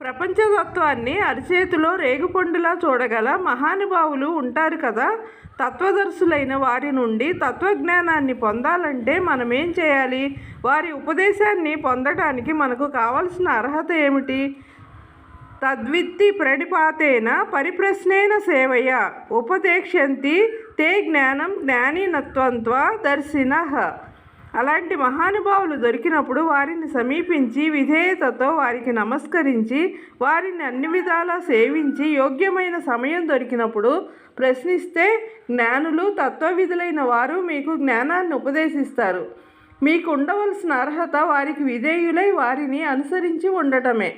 ప్రపంచతత్వాన్ని అరిచేతిలో రేగుపండులా చూడగల మహానుభావులు ఉంటారు కదా. తత్వదర్శులైన వారి నుండి తత్వజ్ఞానాన్ని పొందాలంటే మనం ఏం చేయాలి? వారి ఉపదేశాన్ని పొందటానికి మనకు కావలసిన అర్హత ఏమిటి? తద్విత్తి ప్రణిపాతేన పరిప్రశ్నేన సేవయ ఉపదేక్ష్యంతి తే జ్ఞానం జ్ఞానినత్వంత్వ దర్శిన. అలాంటి మహానుభావులు దొరికినప్పుడు వారిని సమీపించి విధేయతతో వారికి నమస్కరించి వారిని అన్ని విధాలా సేవించి యోగ్యమైన సమయం దొరికినప్పుడు ప్రశ్నిస్తే జ్ఞానులు తత్వవిధులైన వారు మీకు జ్ఞానాన్ని ఉపదేశిస్తారు. మీకు ఉండవలసిన అర్హత వారికి విధేయులై వారిని అనుసరించి ఉండటమే.